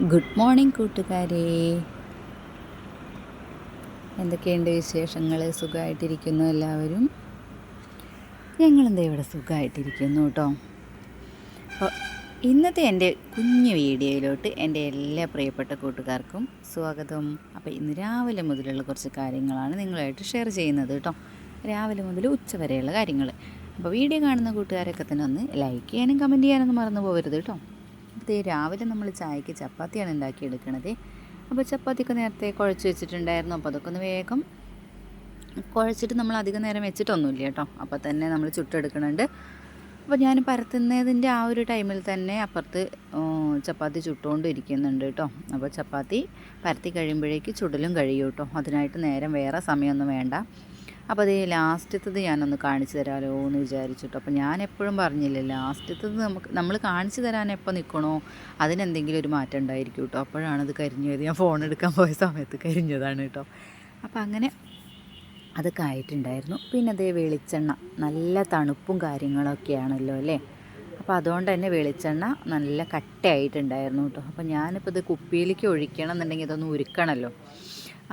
Good morning കൂട്ടുകാരെ. എന്തൊക്കെയുണ്ട് വിശേഷങ്ങൾ സുഖമായിട്ടിരിക്കുന്നു എല്ലാവരും? ഞങ്ങളെന്താ ഇവിടെ സുഖമായിട്ടിരിക്കുന്നു കേട്ടോ. അപ്പോൾ ഇന്നത്തെ എന്റെ കുഞ്ഞു വീഡിയോയിലോട്ട് എന്റെ എല്ലാ പ്രിയപ്പെട്ട കൂട്ടുകാർക്കും സ്വാഗതം. അപ്പോൾ ഇന്ന് രാവിലെ മുതലുള്ള കുറച്ച് കാര്യങ്ങളാണ് നിങ്ങളായിട്ട് ഷെയർ ചെയ്യുന്നത് കേട്ടോ. രാവിലെ മുതൽ ഉച്ച വരെയുള്ള കാര്യങ്ങൾ അപ്പോൾ വീഡിയോ കാണുന്ന കൂട്ടുകാരൊക്കെ തന്നെ ഒന്ന് ലൈക്ക് ചെയ്യാനും കമന്റ് ചെയ്യാനൊന്നും മറന്നു പോകരുത് കേട്ടോ. അപ്പോൾ രാവിലെ നമ്മൾ ചായക്ക് ചപ്പാത്തിയാണ് ഉണ്ടാക്കിയെടുക്കണത്. അപ്പോൾ ചപ്പാത്തിയൊക്കെ നേരത്തെ കുഴച്ച് വെച്ചിട്ടുണ്ടായിരുന്നു. അപ്പോൾ അതൊക്കെ ഒന്ന് വേഗം കുഴച്ചിട്ട് നമ്മൾ അധികം നേരം വെച്ചിട്ടൊന്നുമില്ല കേട്ടോ. അപ്പോൾ തന്നെ നമ്മൾ ചുട്ടെടുക്കണുണ്ട്. അപ്പോൾ ഞാൻ പരത്തുന്നതിന്റെ ആ ഒരു ടൈമിൽ തന്നെ അപ്പുറത്ത് ചപ്പാത്തി ചുട്ടുകൊണ്ട് ഇരിക്കുന്നുണ്ട് കേട്ടോ. അപ്പോൾ ചപ്പാത്തി പരത്തി കഴിയുമ്പോഴേക്ക് ചുടലും കഴിയും കേട്ടോ. അതിനായിട്ട് നേരം വേറെ സമയമൊന്നും വേണ്ട. അപ്പോൾ അത് ലാസ്റ്റത്തത് ഞാനൊന്ന് കാണിച്ചു തരാമല്ലോ എന്ന് വിചാരിച്ചിട്ട്. അപ്പോൾ ഞാൻ എപ്പോഴും പറഞ്ഞില്ലേ ലാസ്റ്റത്തത് നമുക്ക് നമ്മൾ കാണിച്ചു തരാൻ എപ്പോൾ നിൽക്കണോ അതിനെന്തെങ്കിലും ഒരു മാറ്റം ഉണ്ടായിരിക്കും കേട്ടോ അപ്പോഴാണ് അത് കരിഞ്ഞു ഞാൻ ഫോൺ എടുക്കാൻ പോയ സമയത്ത് കരിഞ്ഞതാണ് കേട്ടോ. അപ്പോൾ അങ്ങനെ അതൊക്കെ ആയിട്ടുണ്ടായിരുന്നു. പിന്നെ അതേ വെളിച്ചെണ്ണ നല്ല തണുപ്പും കാര്യങ്ങളൊക്കെയാണല്ലോ അല്ലേ? അപ്പോൾ അതുകൊണ്ട് തന്നെ വെളിച്ചെണ്ണ നല്ല കട്ടയായിട്ടുണ്ടായിരുന്നു കേട്ടോ. അപ്പോൾ ഞാനിപ്പോൾ ഇത് കുപ്പിയിലേക്ക് ഒഴിക്കണം എന്നുണ്ടെങ്കിൽ ഇതൊന്ന് ഉരുക്കണമല്ലോ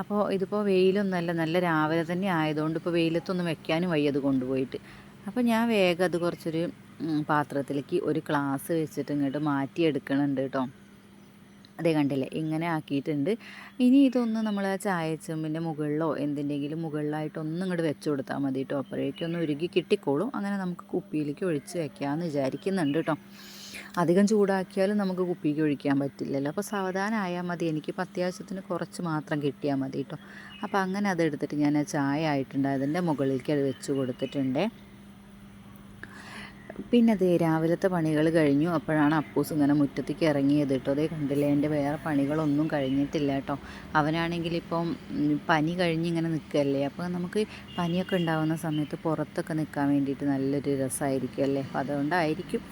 അപ്പോൾ ഇതിപ്പോൾ വെയിലൊന്നല്ല നല്ല രാവിലെ തന്നെ ആയതുകൊണ്ട് ഇപ്പോൾ വെയിലത്തൊന്നും വെക്കാനും വയ്യ അത് കൊണ്ടുപോയിട്ട്. അപ്പോൾ ഞാൻ വേഗം അത് കുറച്ചൊരു പാത്രത്തിലേക്ക് ഒരു ഗ്ലാസ് വെച്ചിട്ട് ഇങ്ങോട്ട് മാറ്റിയെടുക്കണുണ്ട് കേട്ടോ. അതേ കണ്ടില്ലേ? ഇങ്ങനെ ആക്കിയിട്ടുണ്ട്. ഇനി ഇതൊന്ന് നമ്മൾ ആ ചായച്ചമ്പിന്റെ മുകളിലോ എന്തിന്റെങ്കിലും മുകളിലായിട്ടൊന്നും ഇങ്ങോട്ട് വെച്ച് കൊടുത്താൽ മതി കേട്ടോ. അപ്പോഴേക്കൊന്ന് ഉരുകി കിട്ടിക്കോളും. അങ്ങനെ നമുക്ക് കുപ്പിയിലേക്ക് ഒഴിച്ച് വെക്കാമെന്ന് വിചാരിക്കുന്നുണ്ട് കേട്ടോ. അധികം ചൂടാക്കിയാലും നമുക്ക് കുപ്പിക്ക് ഒഴിക്കാൻ പറ്റില്ലല്ലോ. അപ്പോൾ സാവധാനം ആയാൽ മതി എനിക്കിപ്പോൾ അത്യാവശ്യത്തിന് കുറച്ച് മാത്രം കിട്ടിയാൽ മതി കേട്ടോ അപ്പോൾ അങ്ങനെ അതെടുത്തിട്ട് ഞാൻ ചായ ആയിട്ടുണ്ട് അതിന്റെ മുകളിലേക്ക് അത് വെച്ച് കൊടുത്തിട്ടുണ്ട്. പിന്നെ അതേ രാവിലത്തെ പണികൾ കഴിഞ്ഞു. അപ്പോഴാണ് അപ്പൂസ് ഇങ്ങനെ മുറ്റത്തേക്ക് ഇറങ്ങിയത് കേട്ടോ അതേ കണ്ടില്ലേ എന്റെ വേറെ പണികളൊന്നും കഴിഞ്ഞിട്ടില്ല കേട്ടോ അവനാണെങ്കിൽ ഇപ്പം പനി കഴിഞ്ഞ് ഇങ്ങനെ നിൽക്കുകയല്ലേ അപ്പോൾ നമുക്ക് പനിയൊക്കെ ഉണ്ടാകുന്ന സമയത്ത് പുറത്തൊക്കെ നിൽക്കാൻ വേണ്ടിയിട്ട് നല്ലൊരു രസമായിരിക്കും അല്ലേ? അപ്പോൾ അതുകൊണ്ടായിരിക്കും.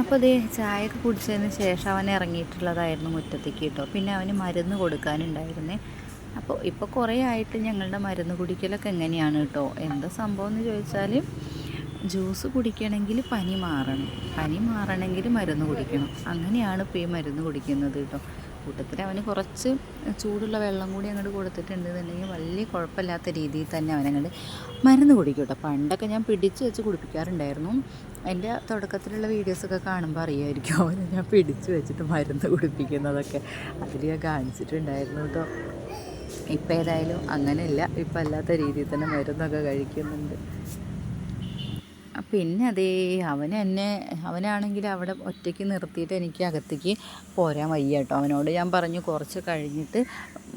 അപ്പോൾ അതേ ചായയൊക്കെ കുടിച്ചതിന് ശേഷം അവൻ ഇറങ്ങിയിട്ടുള്ളതായിരുന്നു മുറ്റത്തേക്ക് കേട്ടോ. പിന്നെ അവന് മരുന്ന് കൊടുക്കാനുണ്ടായിരുന്നേ. അപ്പോൾ ഇപ്പോൾ കുറേ ആയിട്ട് ഞങ്ങളുടെ മരുന്ന് കുടിക്കലൊക്കെ എങ്ങനെയാണ് കേട്ടോ? എന്താ സംഭവം എന്ന് ചോദിച്ചാൽ ജ്യൂസ് കുടിക്കണമെങ്കിൽ പനി മാറണം. പനി മാറണമെങ്കിൽ മരുന്ന് കുടിക്കണം. അങ്ങനെയാണ് ഇപ്പോൾ ഈ മരുന്ന് കുടിക്കുന്നത് കേട്ടോ. കൂട്ടത്തിൽ അവന് കുറച്ച് ചൂടുള്ള വെള്ളം കൂടി അങ്ങോട്ട് കൊടുത്തിട്ടുണ്ടെന്നുണ്ടെങ്കിൽ വലിയ കുഴപ്പമില്ലാത്ത രീതിയിൽ തന്നെ അവനങ്ങോട്ട് മരുന്ന് കുടിക്കും കേട്ടോ. പണ്ടൊക്കെ ഞാൻ പിടിച്ച് വെച്ച് കുടിപ്പിക്കാറുണ്ടായിരുന്നു. എന്റെ തുടക്കത്തിലുള്ള വീഡിയോസൊക്കെ കാണുമ്പോൾ അറിയായിരിക്കും അവന് ഞാൻ പിടിച്ച് വെച്ചിട്ട് മരുന്ന് കുടിപ്പിക്കുന്നതൊക്കെ. അതിൽ ഞാൻ കാണിച്ചിട്ടുണ്ടായിരുന്നു കേട്ടോ. ഇപ്പം ഏതായാലും അങ്ങനെയല്ല. ഇപ്പം അല്ലാത്ത രീതിയിൽ തന്നെ മരുന്നൊക്കെ കഴിക്കുന്നുണ്ട്. പിന്നെ അതേ അവൻ എന്നെ അവനാണെങ്കിൽ അവിടെ ഒറ്റയ്ക്ക് നിർത്തിയിട്ട് എനിക്ക് അകത്തേക്ക് പോരാൻ വയ്യ കേട്ടോ. അവനോട് ഞാൻ പറഞ്ഞു കുറച്ച് കഴിഞ്ഞിട്ട്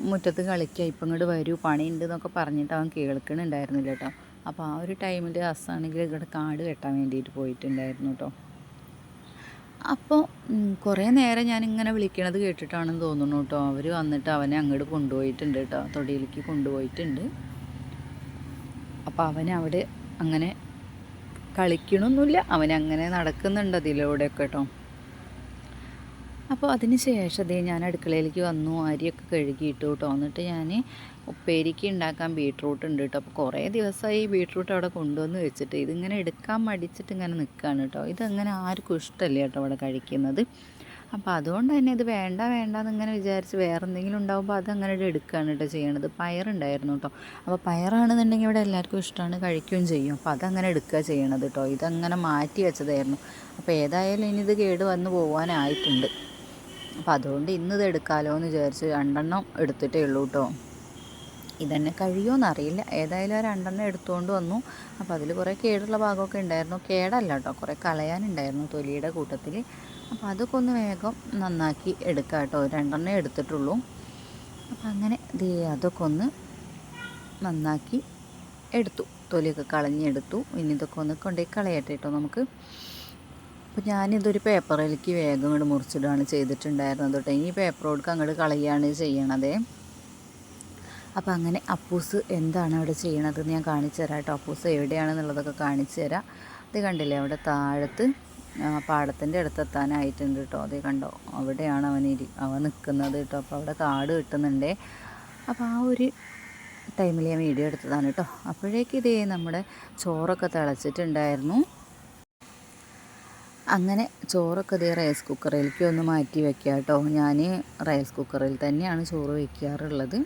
മുറ്റത്ത് കളിക്കുക ഇപ്പം ഇങ്ങോട്ട് വരൂ പണിയുണ്ട് എന്നൊക്കെ പറഞ്ഞിട്ട് അവൻ കേൾക്കണുണ്ടായിരുന്നില്ല കേട്ടോ. അപ്പോൾ ആ ഒരു ടൈമിൽ ഹസ്സാണെങ്കിൽ ഇവിടെ കാട് കെട്ടാൻ വേണ്ടിയിട്ട് പോയിട്ടുണ്ടായിരുന്നു കേട്ടോ. അപ്പോൾ കുറേ നേരം ഞാനിങ്ങനെ വിളിക്കണത് കേട്ടിട്ടാണെന്ന് തോന്നുന്നു കേട്ടോ. അവർ വന്നിട്ട് അവനെ അങ്ങോട്ട് കൊണ്ടുപോയിട്ടുണ്ട് കേട്ടോ. തൊടിയിലേക്ക് കൊണ്ടുപോയിട്ടുണ്ട്. അപ്പോൾ അവനെ അവിടെ അങ്ങനെ കളിക്കണമൊന്നുമില്ല അവനങ്ങനെ നടക്കുന്നുണ്ട് അതിലൂടെയൊക്കെ കേട്ടോ അപ്പോൾ അതിന് ശേഷം അതേ ഞാൻ അടുക്കളയിലേക്ക് വന്നു. അരിയൊക്കെ കഴുകിയിട്ടു കേട്ടോ എന്നിട്ട് ഞാൻ ഉപ്പേരിക്ക് ഉണ്ടാക്കാൻ ബീട്രൂട്ട് ഉണ്ട് കേട്ടോ അപ്പോൾ കുറേ ദിവസമായി ബീട്രൂട്ട് അവിടെ കൊണ്ടുവന്ന് വെച്ചിട്ട് ഇതിങ്ങനെ എടുക്കാൻ മടിച്ചിട്ട് ഇങ്ങനെ നിൽക്കുകയാണ് കേട്ടോ ഇതങ്ങനെ ആർക്കും ഇഷ്ടമല്ല കേട്ടോ അവിടെ കഴിക്കുന്നത്. അപ്പോൾ അതുകൊണ്ട് തന്നെ ഇത് വേണ്ട വേണ്ട എന്നിങ്ങനെ വിചാരിച്ച് വേറെ എന്തെങ്കിലും ഉണ്ടാകുമ്പോൾ അതങ്ങനെ എടുക്കുകയാണ് കേട്ടോ ചെയ്യണത്. പയറുണ്ടായിരുന്നു കേട്ടോ അപ്പോൾ പയറാണെന്നുണ്ടെങ്കിൽ ഇവിടെ എല്ലാവർക്കും ഇഷ്ടമാണ് കഴിക്കുകയും ചെയ്യും. അപ്പോൾ അതങ്ങനെ എടുക്കുക ചെയ്യണത് കേട്ടോ ഇതങ്ങനെ മാറ്റി വെച്ചതായിരുന്നു. അപ്പോൾ ഏതായാലും ഇനി ഇത് കേട് വന്ന് പോകാനായിട്ടുണ്ട് അപ്പോൾ അതുകൊണ്ട് ഇന്ന് ഇത് എടുക്കാമല്ലോ എന്ന് വിചാരിച്ച് രണ്ടെണ്ണം എടുത്തിട്ടേ ഉള്ളൂ കേട്ടോ ഇതന്നെ കഴിയുമോ അറിയില്ല. ഏതായാലും ആ രണ്ടെണ്ണം എടുത്തുകൊണ്ട് വന്നു. അപ്പോൾ അതിൽ കുറേ കേടുള്ള ഭാഗമൊക്കെ ഉണ്ടായിരുന്നു. കേടല്ല കേട്ടോ കുറേ കളയാനുണ്ടായിരുന്നു തൊലിയുടെ കൂട്ടത്തിൽ അപ്പോൾ അതൊക്കെ ഒന്ന് വേഗം നന്നാക്കി എടുക്കാം കേട്ടോ. രണ്ടെണ്ണേ എടുത്തിട്ടുള്ളൂ. അപ്പം അങ്ങനെ ദേ അതൊക്കെ ഒന്ന് നന്നാക്കി എടുത്തു. തൊലിയൊക്കെ കളഞ്ഞെടുത്തു. ഇനി ഇതൊക്കെ ഒന്ന് കൊണ്ടുപോയി കളയട്ടെ കേട്ടോ നമുക്ക്. അപ്പോൾ ഞാനിതൊരു പേപ്പറിലേക്ക് വേഗം ഇങ്ങോട്ട് മുറിച്ചിടുകയാണ് ചെയ്തിട്ടുണ്ടായിരുന്നത് കേട്ടോ. ഈ പേപ്പർ കൊടുക്കുക അങ്ങോട്ട് കളയുകയാണ് ചെയ്യണതേ. അപ്പോൾ അങ്ങനെ അപ്പൂസ് എന്താണ് അവിടെ ചെയ്യണതെന്ന് ഞാൻ കാണിച്ചു തരാം കേട്ടോ. അപ്പൂസ് എവിടെയാണെന്നുള്ളതൊക്കെ കാണിച്ചു തരാം ഇത് കണ്ടില്ലേ അവിടെ താഴത്ത് പാടത്തിന്റെ അടുത്തെത്താനായിട്ടുണ്ട് കേട്ടോ അതേ കണ്ടോ അവിടെയാണ് അവൻ ഇരി അവൻ നിൽക്കുന്നത് കേട്ടോ അപ്പോൾ അവിടെ കാട് കിട്ടുന്നുണ്ട്. അപ്പോൾ ആ ഒരു ടൈമിൽ ഞാൻ വീഡിയോ എടുത്തതാണ് കേട്ടോ അപ്പോഴേക്ക് ഇതേ നമ്മുടെ ചോറൊക്കെ തിളച്ചിട്ടുണ്ടായിരുന്നു. അങ്ങനെ ചോറൊക്കെ ഇതേ റൈസ് കുക്കറിലേക്ക് ഒന്ന് മാറ്റി വെക്കാം കേട്ടോ ഞാൻ റൈസ് കുക്കറിൽ തന്നെയാണ് ചോറ് വയ്ക്കാറുള്ളത്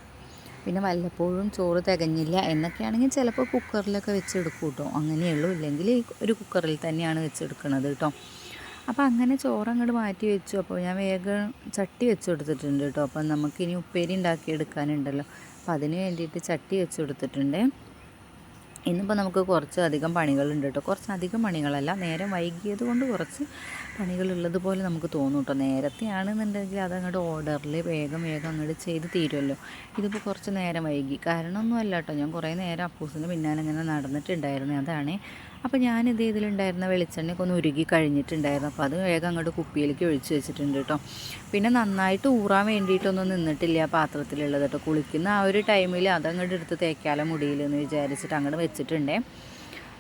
പിന്നെ വല്ലപ്പോഴും ചോറ് തികഞ്ഞില്ല എന്നൊക്കെയാണെങ്കിൽ ചിലപ്പോൾ കുക്കറിലൊക്കെ വെച്ചെടുക്കും കേട്ടോ. അങ്ങനെയുള്ളൂ. ഇല്ലെങ്കിൽ ഒരു കുക്കറിൽ തന്നെയാണ് വെച്ചെടുക്കുന്നത് കേട്ടോ. അപ്പോൾ അങ്ങനെ ചോറ് അങ്ങോട്ട് മാറ്റി വെച്ചു. അപ്പോൾ ഞാൻ വേഗം ചട്ടി വെച്ച് കൊടുത്തിട്ടുണ്ട് കേട്ടോ. അപ്പം നമുക്കിനി ഉപ്പേരി ഉണ്ടാക്കി എടുക്കാനുണ്ടല്ലോ അപ്പോൾ അതിന് വേണ്ടിയിട്ട് ചട്ടി വെച്ച് കൊടുത്തിട്ടുണ്ട് ഇന്നിപ്പോൾ നമുക്ക് കുറച്ച് അധികം പണികളുണ്ട് കേട്ടോ കുറച്ച് അധികം പണികളല്ല നേരം വൈകിയത് കൊണ്ട് കുറച്ച് പണികളുള്ളത് പോലെ നമുക്ക് തോന്നും കേട്ടോ നേരത്തെ ആണെന്നുണ്ടെങ്കിൽ അതങ്ങോട്ട് ഓർഡറിൽ വേഗം വേഗം അങ്ങോട്ട് ചെയ്ത് തീരുമല്ലോ ഇതിപ്പോൾ കുറച്ച് നേരം വൈകി. കാരണമൊന്നും അല്ല കേട്ടോ ഞാൻ കുറേ നേരം അപ്പൂസിന് പിന്നാലെ ഇങ്ങനെ നടന്നിട്ടുണ്ടായിരുന്നു. അതാണ് അപ്പോൾ ഞാനിത് ഇതിലുണ്ടായിരുന്ന വെളിച്ചെണ്ണയൊക്കെ ഒന്ന് ഉരുകി കഴിഞ്ഞിട്ടുണ്ടായിരുന്നു. അപ്പോൾ അത് വേഗം അങ്ങോട്ട് കുപ്പിയിലേക്ക് ഒഴിച്ച് വെച്ചിട്ടുണ്ട് കേട്ടോ പിന്നെ നന്നായിട്ട് ഊറാൻ വേണ്ടിയിട്ടൊന്നും നിന്നിട്ടില്ല പാത്രത്തിലുള്ളത് കേട്ടോ കുളിക്കുന്ന ആ ഒരു ടൈമിൽ അതങ്ങോട്ട് എടുത്ത് തേക്കാലോ മുടിയിലെന്ന് വിചാരിച്ചിട്ട് അങ്ങോട്ട് വെച്ചിട്ടുണ്ടേ.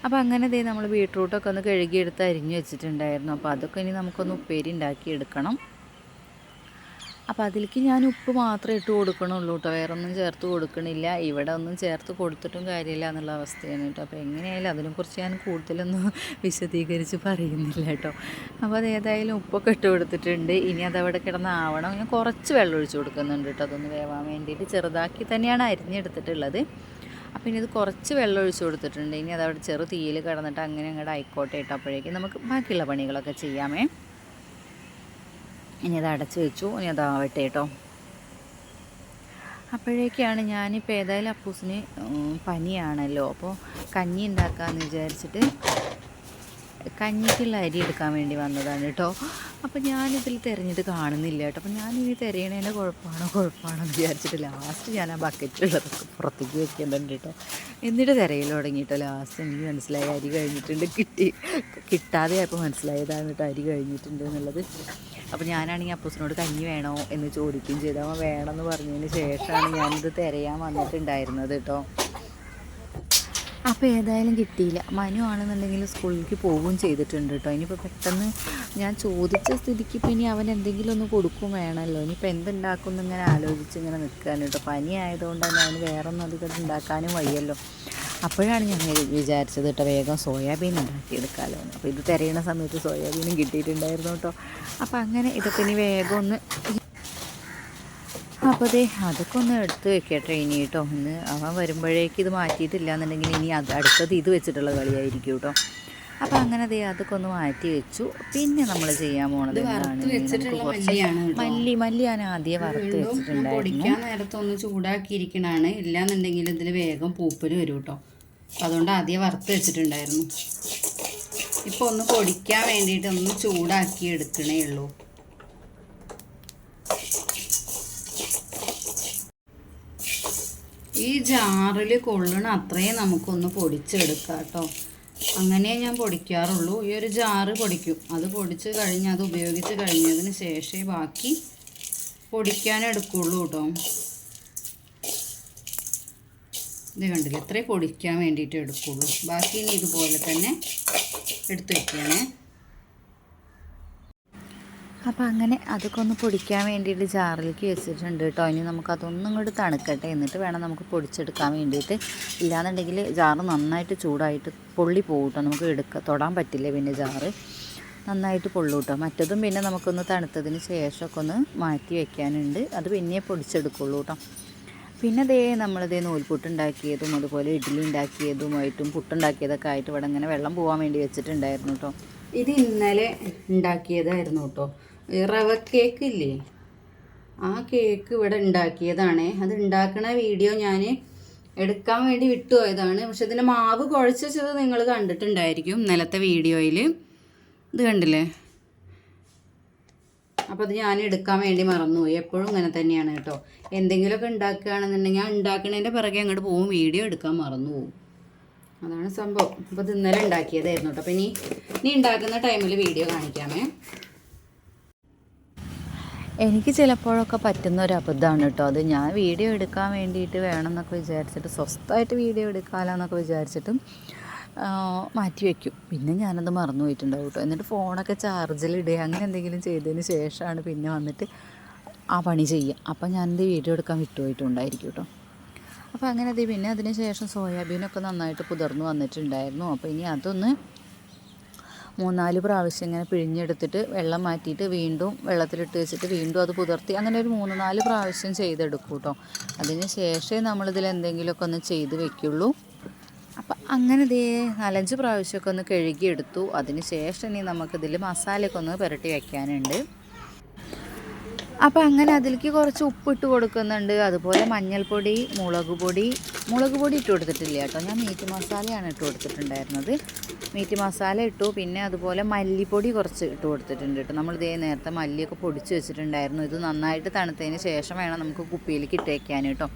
അപ്പോൾ അങ്ങനെ ദേ നമ്മൾ ബീട്രൂട്ടൊക്കെ ഒന്ന് കഴുകിയെടുത്ത് അരിഞ്ഞ് വെച്ചിട്ടുണ്ടായിരുന്നു. അപ്പോൾ അതൊക്കെ ഇനി നമുക്കൊന്ന് ഉപ്പേരി ഉണ്ടാക്കി എടുക്കണം അപ്പോൾ അതിലേക്ക് ഞാൻ ഉപ്പ് മാത്രമേ ഇട്ട് കൊടുക്കണുള്ളൂ കേട്ടോ. വേറെ ഒന്നും ചേർത്ത് കൊടുക്കണില്ല. ഇവിടെ ഒന്നും ചേർത്ത് കൊടുത്തിട്ടും കാര്യമില്ല എന്നുള്ള അവസ്ഥയാണ് കേട്ടോ. അപ്പോൾ എങ്ങനെയായാലും അതിനെക്കുറിച്ച് ഞാൻ കൂടുതലൊന്നും വിശദീകരിച്ച് പറയുന്നില്ല കേട്ടോ. അപ്പോൾ അത് ഏതായാലും ഉപ്പൊക്കെ ഇട്ട് കൊടുത്തിട്ടുണ്ട്. ഇനി അതവിടെ കിടന്ന് ആവണം. ഞാൻ കുറച്ച് വെള്ളം ഒഴിച്ച് കൊടുക്കുന്നുണ്ട് കേട്ടോ. അതൊന്ന് വേവാൻ വേണ്ടിയിട്ട് ചെറുതാക്കി തന്നെയാണ് അരിഞ്ഞെടുത്തിട്ടുള്ളത്. അപ്പോൾ ഇനി ഇത് കുറച്ച് വെള്ളം ഒഴിച്ച് കൊടുത്തിട്ടുണ്ട്. ഇനി അതവിടെ ചെറു തീയിൽ കിടന്നിട്ട് അങ്ങനെ അങ്ങോട്ട് ആയിക്കോട്ടെ കേട്ടോ. അപ്പോഴേക്കും നമുക്ക് ബാക്കിയുള്ള പണികളൊക്കെ ചെയ്യാമേ. ഇനി അത് അടച്ചു വെച്ചു. ഇനി ആവട്ടെ കേട്ടോ. അപ്പോഴേക്കാണ് ഞാനിപ്പോൾ ഏതായാലും അപ്പൂസിന് പനിയാണല്ലോ. അപ്പോൾ കഞ്ഞി ഉണ്ടാക്കാമെന്ന് വിചാരിച്ചിട്ട് കഞ്ഞിക്കുള്ള അരി എടുക്കാൻ വേണ്ടി വന്നതാണ് കേട്ടോ. അപ്പോൾ ഞാനിതിൽ തിരഞ്ഞിട്ട് കാണുന്നില്ല കേട്ടോ. അപ്പോൾ ഞാനിനി തിരയണേന്റെ കുഴപ്പമാണോ കുഴപ്പമാണോ എന്ന് വിചാരിച്ചിട്ട് ലാസ്റ്റ് ഞാൻ ആ ബക്കറ്റുള്ളതൊക്കെ പുറത്തേക്ക് വെക്കുന്നുണ്ട് കേട്ടോ. എന്നിട്ട് തിരയിൽ തുടങ്ങിയിട്ടോ ലാസ്റ്റ് എനിക്ക് മനസ്സിലായി അരി കഴിഞ്ഞിട്ടുണ്ട്. കിട്ടി. കിട്ടാതെ ആയപ്പോൾ മനസ്സിലായതാണ് കേട്ടോ അരി കഴിഞ്ഞിട്ടുണ്ട് എന്നുള്ളത്. അപ്പോൾ ഞാനാണെങ്കിൽ അപ്പൂസിനോട് കഞ്ഞി വേണോ എന്ന് ചോദിക്കുകയും ചെയ്തു. അവൻ വേണമെന്ന് പറഞ്ഞതിന് ശേഷമാണ് ഞാനിത് തിരയാൻ വന്നിട്ടുണ്ടായിരുന്നത് കേട്ടോ. അപ്പോൾ ഏതായാലും കിട്ടിയില്ല. മനു ആണെന്നുണ്ടെങ്കിൽ സ്കൂളിലേക്ക് പോവുകയും ചെയ്തിട്ടുണ്ട് കേട്ടോ. ഇനിയിപ്പോൾ പെട്ടെന്ന് ഞാൻ ചോദിച്ച സ്ഥിതിക്ക് ഇപ്പം ഇനി അവൻ എന്തെങ്കിലും ഒന്ന് കൊടുക്കും വേണമല്ലോ. ഇനിയിപ്പോൾ എന്തുണ്ടാക്കും എന്നിങ്ങനെ ആലോചിച്ച് ഇങ്ങനെ നിൽക്കാനും കേട്ടോ. പനി ആയതുകൊണ്ട് തന്നെ അവന് വേറെ ഒന്നും അധികം ഉണ്ടാക്കാനും വയ്യല്ലോ. അപ്പോഴാണ് ഞാൻ വിചാരിച്ചത് കേട്ടോ വേഗം സോയാബീൻ ഉണ്ടാക്കിയെടുക്കാമല്ലോ അപ്പോൾ ഇത് തിരയുന്ന സമയത്ത് സോയാബീനും കിട്ടിയിട്ടുണ്ടായിരുന്നു കേട്ടോ. അപ്പോൾ അങ്ങനെ ഇതൊക്കെ ഇനി വേഗം ഒന്ന് അപ്പോൾ അതെ അതൊക്കെ ഒന്ന് എടുത്ത് വെക്കട്ടെ ഇനി കേട്ടോ. ഒന്ന് അവൻ വരുമ്പോഴേക്ക് ഇത് മാറ്റിയിട്ടില്ല എന്നുണ്ടെങ്കിൽ ഇനി അത് അടുത്തത് ഇത് വെച്ചിട്ടുള്ള കളിയായിരിക്കും കേട്ടോ. അപ്പോൾ അങ്ങനെ ദേ അതൊക്കെ ഒന്ന് മാറ്റി വെച്ചു. പിന്നെ നമ്മൾ ചെയ്യാൻ പോണത് മല്ലി മല്ലി ഞാൻ ആദ്യം വറുത്ത് വെച്ചിട്ടുണ്ടായിരുന്നു. പൊടിക്കാൻ നേരത്തെ ഒന്ന് ചൂടാക്കിയിരിക്കണാണ് ഇല്ലാന്നുണ്ടെങ്കിൽ ഇതിൽ വേഗം പൂപ്പൽ വരും കേട്ടോ. അതുകൊണ്ട് ആദ്യം വറുത്ത് വെച്ചിട്ടുണ്ടായിരുന്നു. ഇപ്പോൾ ഒന്ന് പൊടിക്കാൻ വേണ്ടിയിട്ട് ഒന്ന് ചൂടാക്കി എടുക്കണേ ഉള്ളൂ. ഈ ജാറിൽ കൊള്ളണ അത്രയും നമുക്കൊന്ന് പൊടിച്ചെടുക്കാം കേട്ടോ അങ്ങനെ ഞാൻ പൊടിക്കാറുള്ളൂ. ഈ ഒരു ജാറ് പൊടിക്കും. അത് പൊടിച്ച് കഴിഞ്ഞ് അത് ഉപയോഗിച്ച് കഴിഞ്ഞതിന് ശേഷമേ ബാക്കി പൊടിക്കാൻ എടുക്കുള്ളൂ കേട്ടോ. ഇത് കണ്ടില്ല? ഇത്രയും പൊടിക്കാൻ വേണ്ടിയിട്ട് എടുക്കുള്ളൂ. ബാക്കി ഇനി ഇതുപോലെ തന്നെ എടുത്ത് വയ്ക്കുകയാണേ അപ്പോൾ അങ്ങനെ അതൊക്കെ ഒന്ന് പൊടിക്കാൻ വേണ്ടിയിട്ട് ജാറിലേക്ക് വെച്ചിട്ടുണ്ട് കേട്ടോ. ഇനി നമുക്കതൊന്നും കൂടി തണുക്കട്ടെ. എന്നിട്ട് വേണം നമുക്ക് പൊടിച്ചെടുക്കാൻ വേണ്ടിയിട്ട്. ഇല്ലാന്നുണ്ടെങ്കിൽ ജാറ് നന്നായിട്ട് ചൂടായിട്ട് പൊള്ളി പോകട്ടോ നമുക്ക് എടുക്കുക തൊടാൻ പറ്റില്ല പിന്നെ ജാറ്. നന്നായിട്ട് പൊള്ളു കേട്ടോ. മറ്റതും പിന്നെ നമുക്കൊന്ന് തണുത്തതിന് ശേഷമൊക്കെ ഒന്ന് മാറ്റി വെക്കാനുണ്ട്. അത് പിന്നെ പൊടിച്ചെടുക്കുള്ളൂ കേട്ടോ. പിന്നെ ദേ നമ്മളിതേ നൂൽപുട്ടുണ്ടാക്കിയതും അതുപോലെ ഇഡ്ഡലി ഉണ്ടാക്കിയതുമായിട്ടും പുട്ടുണ്ടാക്കിയതൊക്കെ ആയിട്ട് ഇവിടെ ഇങ്ങനെ വെള്ളം പോകാൻ വേണ്ടി വെച്ചിട്ടുണ്ടായിരുന്നു കേട്ടോ. ഇത് ഇന്നലെ ഉണ്ടാക്കിയതായിരുന്നു കേട്ടോ. ഈ റവ കേക്ക് ഇല്ലേ ആ കേക്ക് ഇവിടെ ഉണ്ടാക്കിയതാണ്. അത് ഉണ്ടാക്കണ വീഡിയോ ഞാൻ എടുക്കാൻ വേണ്ടി വിട്ടുപോയതാണ് പക്ഷെ ഇതിന്റെ മാവ് കുഴച്ച് വെച്ചത് നിങ്ങൾ കണ്ടിട്ടുണ്ടായിരിക്കും ഇന്നലത്തെ വീഡിയോയിൽ ഇത് കണ്ടില്ലേ? അപ്പോൾ അത് ഞാൻ എടുക്കാൻ വേണ്ടി മറന്നുപോയി. എപ്പോഴും ഇങ്ങനെ തന്നെയാണ് കേട്ടോ. എന്തെങ്കിലുമൊക്കെ ഉണ്ടാക്കുകയാണെന്നുണ്ടെങ്കിൽ ഞാൻ ഉണ്ടാക്കണതിന്റെ പിറകെ അങ്ങോട്ട് പോകും. വീഡിയോ എടുക്കാൻ മറന്നു പോകും അതാണ് സംഭവം. അപ്പോൾ ഇത് ഇന്നലെ ഉണ്ടാക്കിയതായിരുന്നു കേട്ടോ. അപ്പോൾ ഇനി ഇനി ഉണ്ടാക്കുന്ന ടൈമിൽ വീഡിയോ കാണിക്കാമേ. എനിക്ക് ചിലപ്പോഴൊക്കെ പറ്റുന്ന ഒരു അബദ്ധമാണ് കേട്ടോ. അത് ഞാൻ വീഡിയോ എടുക്കാൻ വേണ്ടിയിട്ട് വേണം എന്നൊക്കെ വിചാരിച്ചിട്ട് സ്വസ്ഥമായിട്ട് വീഡിയോ എടുക്കാമല്ലോ എന്നൊക്കെ വിചാരിച്ചിട്ടും മാറ്റി വയ്ക്കും പിന്നെ ഞാനത് മറന്നു പോയിട്ടുണ്ടാവും കേട്ടോ. എന്നിട്ട് ഫോണൊക്കെ ചാർജിലിടുക അങ്ങനെ എന്തെങ്കിലും ചെയ്തതിന് ശേഷമാണ് പിന്നെ വന്നിട്ട് ആ പണി ചെയ്യുക. അപ്പം ഞാനത് വീഡിയോ എടുക്കാൻ വിട്ടുപോയിട്ടുണ്ടായിരിക്കും കേട്ടോ. അപ്പോൾ അങ്ങനെ അത് പിന്നെ അതിന് ശേഷം സോയാബീനൊക്കെ നന്നായിട്ട് പുതിർന്നു വന്നിട്ടുണ്ടായിരുന്നു. അപ്പോൾ ഇനി അതൊന്ന് മൂന്നാൽ പ്രാവശ്യം ഇങ്ങനെ പിഴിഞ്ഞെടുത്തിട്ട് വെള്ളം മാറ്റിയിട്ട് വീണ്ടും വെള്ളത്തിലിട്ട് വെച്ചിട്ട് വീണ്ടും അത് പുതിർത്തി അങ്ങനെ ഒരു മൂന്ന് നാല് പ്രാവശ്യം ചെയ്തെടുക്കും കേട്ടോ. അതിന് ശേഷമേ നമ്മളിതിൽ എന്തെങ്കിലുമൊക്കെ ഒന്ന് ചെയ്ത് വെക്കുള്ളൂ. അപ്പം അങ്ങനെ ദേ നാലഞ്ച് പ്രാവശ്യമൊക്കെ ഒന്ന് കഴുകിയെടുത്തു. അതിന് ശേഷം ഇനി നമുക്കിതിൽ മസാലയൊക്കെ ഒന്ന് പുരട്ടി വെക്കാനുണ്ട്. അപ്പോൾ അങ്ങനെ അതിലേക്ക് കുറച്ച് ഉപ്പിട്ട് കൊടുക്കുന്നുണ്ട്. അതുപോലെ മഞ്ഞൾപ്പൊടി മുളക് പൊടി മുളക് പൊടി ഇട്ട് കൊടുത്തിട്ടില്ല കേട്ടോ. ഞാൻ മീറ്റ് മസാലയാണ് ഇട്ട് കൊടുത്തിട്ടുണ്ടായിരുന്നത്. മീറ്റ് മസാല ഇട്ടു. പിന്നെ അതുപോലെ മല്ലിപ്പൊടി കുറച്ച് ഇട്ട് കൊടുത്തിട്ടുണ്ട് കേട്ടോ. നമ്മൾ ഇതേ നേരത്തെ മല്ലിയൊക്കെ പൊടിച്ച് വെച്ചിട്ടുണ്ടായിരുന്നു. ഇത് നന്നായിട്ട് തണുത്തതിന് ശേഷം വേണം നമുക്ക് കുപ്പിയിലേക്ക് ഇട്ട് വയ്ക്കാൻ കേട്ടോ.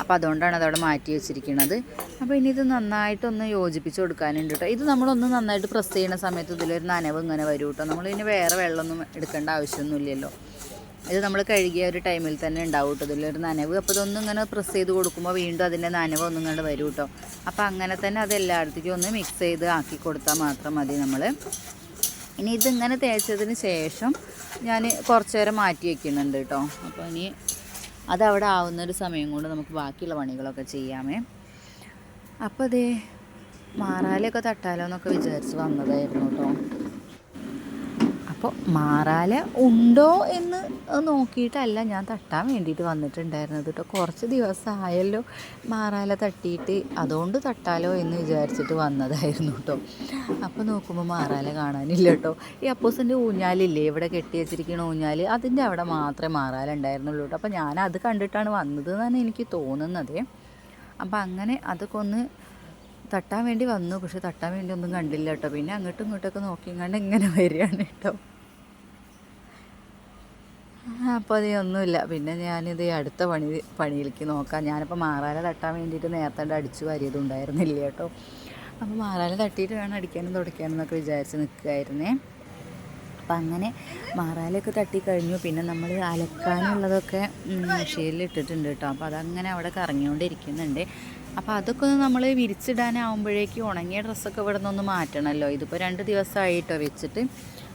അപ്പോൾ അതുകൊണ്ടാണ് അതവിടെ മാറ്റി വെച്ചിരിക്കുന്നത് അപ്പോൾ ഇനി ഇത് നന്നായിട്ടൊന്ന് യോജിപ്പിച്ച് കൊടുക്കാനുണ്ട് കേട്ടോ. ഇത് നമ്മളൊന്ന് നന്നായിട്ട് പ്രസ് ചെയ്യുന്ന സമയത്ത് ഇതിലൊരു നനവ് ഇങ്ങനെ വരും കേട്ടോ. നമ്മൾ ഇനി വേറെ വെള്ളമൊന്നും എടുക്കേണ്ട ആവശ്യമൊന്നുമില്ലല്ലോ. ഇത് നമ്മൾ കഴുകിയ ഒരു ടൈമിൽ തന്നെ ഉണ്ടാവും കേട്ടോ ഇതിലൊരു നനവ്. അപ്പോൾ ഇതൊന്നും ഇങ്ങനെ പ്രസ് ചെയ്ത് കൊടുക്കുമ്പോൾ വീണ്ടും അതിന്റെ നനവ് ഒന്നും ഇങ്ങോട്ട് വരും കേട്ടോ അപ്പോൾ അങ്ങനെ തന്നെ അത് എല്ലായിടത്തേക്കും ഒന്ന് മിക്സ് ചെയ്ത് ആക്കി കൊടുത്താൽ മാത്രം മതി നമ്മൾ ഇനി ഇതിങ്ങനെ തേച്ചതിന് ശേഷം ഞാൻ കുറച്ച് നേരം മാറ്റി വയ്ക്കുന്നുണ്ട് കേട്ടോ അപ്പോൾ ഇനി അതവിടെ ആവുന്നൊരു സമയം കൊണ്ട് നമുക്ക് ബാക്കിയുള്ള പണികളൊക്കെ ചെയ്യാമേ. അപ്പോൾ അതേ മാറാലൊക്കെ തട്ടാലോ എന്നൊക്കെ വിചാരിച്ച് വന്നതായിരുന്നു കേട്ടോ അപ്പോൾ മാറാല ഉണ്ടോ എന്ന് നോക്കിയിട്ടല്ല ഞാൻ തട്ടാൻ വേണ്ടിയിട്ട് വന്നിട്ടുണ്ടായിരുന്നത് കേട്ടോ കുറച്ച് ദിവസമായല്ലോ മാറാല തട്ടിയിട്ട് അതുകൊണ്ട് തട്ടാലോ എന്ന് വിചാരിച്ചിട്ട് വന്നതായിരുന്നു കേട്ടോ അപ്പോൾ നോക്കുമ്പോൾ മാറാല കാണാനില്ല കേട്ടോ ഈ അപ്പോസിന്റെ ഊഞ്ഞാലില്ലേ ഇവിടെ കെട്ടി വെച്ചിരിക്കുന്ന ഊഞ്ഞാൽ അതിന്റെ അവിടെ മാത്രമേ മാറാല ഉണ്ടായിരുന്നുള്ളൂ കേട്ടോ അപ്പോൾ ഞാൻ അത് കണ്ടിട്ടാണ് വന്നത് എന്നാണ് എനിക്ക് തോന്നുന്നത്. അപ്പോൾ അങ്ങനെ അതൊക്കെ ഒന്ന് തട്ടാൻ വേണ്ടി വന്നു പക്ഷെ തട്ടാൻ വേണ്ടി ഒന്നും കണ്ടില്ല കേട്ടോ പിന്നെ അങ്ങോട്ടും ഇങ്ങോട്ടൊക്കെ നോക്കിങ്ങാണ്ട് ഇങ്ങനെ വരികയാണ് കേട്ടോ അപ്പോൾ അത് ഒന്നുമില്ല. പിന്നെ ഞാനിത് അടുത്ത പണി പണിയിലേക്ക് നോക്കാം. ഞാനിപ്പോൾ മാറാല തട്ടാൻ വേണ്ടിയിട്ട് നേരത്തെ അടിച്ചു വാരിയതും ഉണ്ടായിരുന്നില്ല കേട്ടോ. അപ്പോൾ മാറാല തട്ടിയിട്ട് വേണം അടിക്കാനും തുടയ്ക്കാനും എന്നൊക്കെ വിചാരിച്ച് നിൽക്കുകയായിരുന്നേ അപ്പം അങ്ങനെ മാറാലൊക്കെ തട്ടിക്കഴിഞ്ഞു പിന്നെ നമ്മൾ അലക്കാനുള്ളതൊക്കെ മെഷീനിൽ ഇട്ടിട്ടുണ്ട് കേട്ടോ. അപ്പോൾ അതങ്ങനെ അവിടെ കറങ്ങിക്കൊണ്ടിരിക്കുന്നുണ്ട്. അപ്പോൾ അതൊക്കെ ഒന്ന് നമ്മൾ വിരിച്ചിടാനാവുമ്പോഴേക്കും ഉണങ്ങിയ ഡ്രസ്സൊക്കെ ഇവിടെ നിന്നൊന്ന് മാറ്റണമല്ലോ ഇതിപ്പോൾ രണ്ട് ദിവസമായിട്ടോ വെച്ചിട്ട്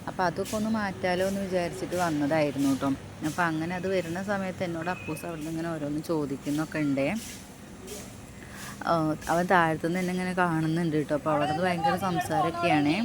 അപ്പോൾ അതൊക്കെ ഒന്ന് മാറ്റാലോ എന്ന് വിചാരിച്ചിട്ട് വന്നതായിരുന്നു കേട്ടോ അപ്പോൾ അങ്ങനെ അത് വരുന്ന സമയത്ത് എന്നോട് അപ്പൂസ് അവിടെ നിന്ന് ഇങ്ങനെ ഓരോന്ന് ചോദിക്കുന്നൊക്കെ ഉണ്ടേ അവൻ താഴത്തുനിന്ന് എന്നെ ഇങ്ങനെ കാണുന്നുണ്ട് കേട്ടോ അപ്പോൾ അവിടെ നിന്ന് ഭയങ്കര സംസാരമൊക്കെയാണേ.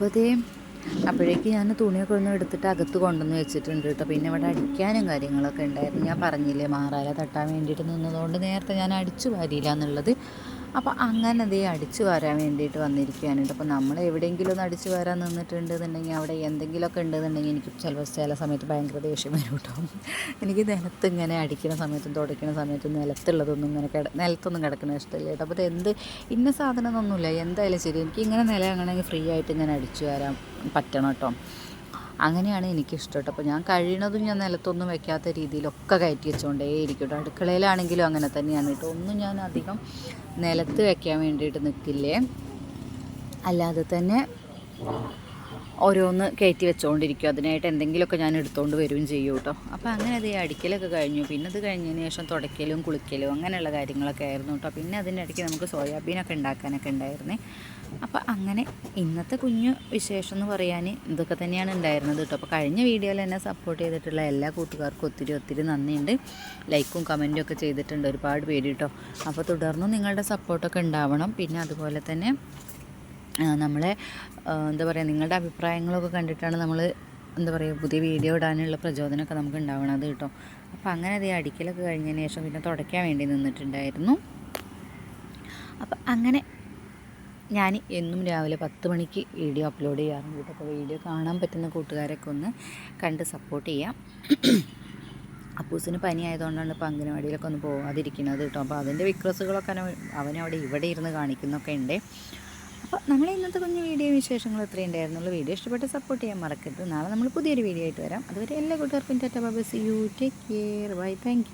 അപ്പോൾ ഇതേ അപ്പോഴേക്ക് ഞാൻ തുണിയൊക്കെ ഒന്ന് എടുത്തിട്ട് അകത്ത് കൊണ്ടുവന്ന് വെച്ചിട്ടുണ്ട് കേട്ടോ. പിന്നെ ഇവിടെ അടിക്കാനും കാര്യങ്ങളൊക്കെ ഉണ്ടായിരുന്നു. ഞാൻ പറഞ്ഞില്ലേ മാറാല തട്ടാൻ വേണ്ടിയിട്ട് നിന്നതുകൊണ്ട് നേരത്തെ ഞാൻ അടിച്ചു വാരിയില്ല എന്നുള്ളത്. അപ്പോൾ അങ്ങനെ ദേ അടിച്ചു വരാൻ വേണ്ടിയിട്ട് വന്നിരിക്കുകയാണ് അപ്പോൾ നമ്മൾ എവിടെയെങ്കിലും ഒന്ന് അടിച്ചു വരാൻ നിന്നിട്ടുണ്ടെന്നുണ്ടെങ്കിൽ അവിടെ എന്തെങ്കിലുമൊക്കെ ഉണ്ടെന്നുണ്ടെങ്കിൽ എനിക്ക് ചിലപ്പോൾ ചില സമയത്ത് ഭയങ്കര ദേഷ്യം വരും കേട്ടോ. എനിക്ക് നിലത്ത് ഇങ്ങനെ അടിക്കുന്ന സമയത്തും തുടയ്ക്കുന്ന സമയത്തും നിലത്തുള്ളതൊന്നും ഇങ്ങനെ കിട നിലത്തൊന്നും കിടക്കുന്ന ഇഷ്ടമില്ല കേട്ടോ. അപ്പോൾ എന്ത് ഇന്ന സാധനം ഒന്നുമില്ല എന്തായാലും ശരി എനിക്ക് ഇങ്ങനെ നില അങ്ങനെ ഫ്രീ ആയിട്ട് ഇങ്ങനെ അടിച്ചു വരാൻ പറ്റണം കേട്ടോ. അങ്ങനെയാണ് എനിക്കിഷ്ടം കേട്ടോ. അപ്പോൾ ഞാൻ കഴിയണതും ഞാൻ നിലത്തൊന്നും വെക്കാത്ത രീതിയിലൊക്കെ കയറ്റി വെച്ചുകൊണ്ടേ ഇരിക്കും കേട്ടോ അടുക്കളയിലാണെങ്കിലും അങ്ങനെ തന്നെയാണ് കേട്ടോ. ഒന്നും ഞാൻ അധികം നിലത്ത് വെക്കാൻ വേണ്ടിയിട്ട് നിൽക്കില്ലേ അല്ലാതെ തന്നെ ഓരോന്ന് കയറ്റി വെച്ചുകൊണ്ടിരിക്കും അതിനായിട്ട് എന്തെങ്കിലുമൊക്കെ ഞാൻ എടുത്തുകൊണ്ട് വരികയും ചെയ്യും കേട്ടോ അപ്പോൾ അങ്ങനെ അത് അടിക്കലൊക്കെ കഴിഞ്ഞു. പിന്നെ അത് കഴിഞ്ഞതിന് ശേഷം തുടയ്ക്കലും കുളിക്കലും അങ്ങനെയുള്ള കാര്യങ്ങളൊക്കെ ആയിരുന്നു കേട്ടോ പിന്നെ അതിന്റെ ഇടയ്ക്ക് നമുക്ക് സോയാബീനൊക്കെ ഉണ്ടാക്കാനൊക്കെ ഉണ്ടായിരുന്നേ. അപ്പോൾ അങ്ങനെ ഇന്നത്തെ കുഞ്ഞു വിശേഷം എന്ന് പറയാൻ ഇതൊക്കെ തന്നെയാണ് ഉണ്ടായിരുന്നത് കേട്ടോ അപ്പോൾ കഴിഞ്ഞ വീഡിയോയിൽ എന്നെ സപ്പോർട്ട് ചെയ്തിട്ടുള്ള എല്ലാ കൂട്ടുകാർക്കും ഒത്തിരി ഒത്തിരി നന്ദിയുണ്ട്. ലൈക്കും കമന്റും ഒക്കെ ചെയ്തിട്ടുണ്ട്. ഒരുപാട് പേര് കേട്ടോ അപ്പോൾ തുടർന്നും നിങ്ങളുടെ സപ്പോർട്ടൊക്കെ ഉണ്ടാവണം. പിന്നെ അതുപോലെ തന്നെ നമ്മളെ എന്താ പറയുക നിങ്ങളുടെ അഭിപ്രായങ്ങളൊക്കെ കണ്ടിട്ടാണ് നമ്മൾ എന്താ പറയുക പുതിയ വീഡിയോ ഇടാനുള്ള പ്രചോദനമൊക്കെ നമുക്ക് ഉണ്ടാവണത് കേട്ടോ. അപ്പോൾ അങ്ങനെ അത് അടിക്കലൊക്കെ കഴിഞ്ഞതിന് ശേഷം പിന്നെ തുടയ്ക്കാൻ വേണ്ടി നിന്നിട്ടുണ്ടായിരുന്നു. അപ്പം അങ്ങനെ ഞാൻ എന്നും രാവിലെ പത്ത് മണിക്ക് വീഡിയോ അപ്ലോഡ് ചെയ്യാറുണ്ട് കേട്ടോ. അപ്പോൾ വീഡിയോ കാണാൻ പറ്റുന്ന കൂട്ടുകാരൊക്കെ ഒന്ന് കണ്ട് സപ്പോർട്ട് ചെയ്യാം. അപ്പൂസിന് പനി ആയതുകൊണ്ടാണ് ഇപ്പോൾ അംഗനവാടിയിലൊക്കെ ഒന്ന് പോകാതിരിക്കുന്നത് കേട്ടോ. അപ്പോൾ അതിന്റെ വിക്രസുകളൊക്കെ അവനവിടെ ഇവിടെ ഇരുന്ന് കാണിക്കുന്നൊക്കെ ഉണ്ട്. അപ്പോൾ നമ്മൾ ഇന്നത്തെ കുഞ്ഞു വീഡിയോ വിശേഷങ്ങൾ ഇത്രയും ഉണ്ടായിരുന്നുള്ളൂ. വീഡിയോ ഇഷ്ടപ്പെട്ട് സപ്പോർട്ട് ചെയ്യാൻ മറക്കരുത്. നാളെ നമ്മൾ പുതിയൊരു വീഡിയോ ആയിട്ട് വരാം. അതുവരെ എല്ലാ കൂട്ടുകാർക്കും tata bye see you. Take care bye thank